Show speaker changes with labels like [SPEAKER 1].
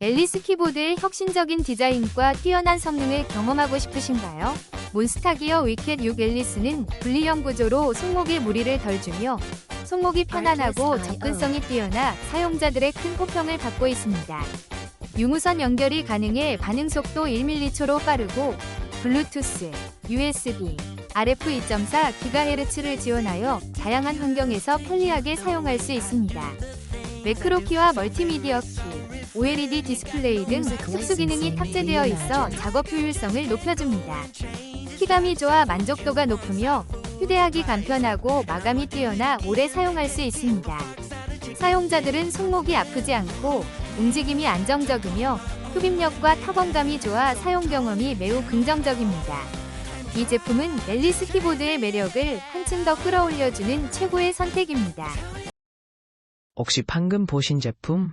[SPEAKER 1] 앨리스 키보드의 혁신적인 디자인과 뛰어난 성능을 경험하고 싶으신가요? 몬스타기어 위켓 6 앨리스는 분리형 구조로 손목에 무리를 덜 주며 손목이 편안하고 접근성이 뛰어나 사용자들의 큰 호평을 받고 있습니다. 유무선 연결이 가능해 반응 속도 1m초로 빠르고 블루투스, USB, RF 2.4GHz를 지원하여 다양한 환경에서 편리하게 사용할 수 있습니다. 매크로 키와 멀티미디어 키, OLED 디스플레이 등 특수 기능이 탑재되어 있어 작업 효율성을 높여줍니다. 키감이 좋아 만족도가 높으며 휴대하기 간편하고 마감이 뛰어나 오래 사용할 수 있습니다. 사용자들은 손목이 아프지 않고 움직임이 안정적이며 흡입력과 타건감이 좋아 사용 경험이 매우 긍정적입니다. 이 제품은 앨리스 키보드의 매력을 한층 더 끌어올려주는 최고의 선택입니다.
[SPEAKER 2] 혹시 방금 보신 제품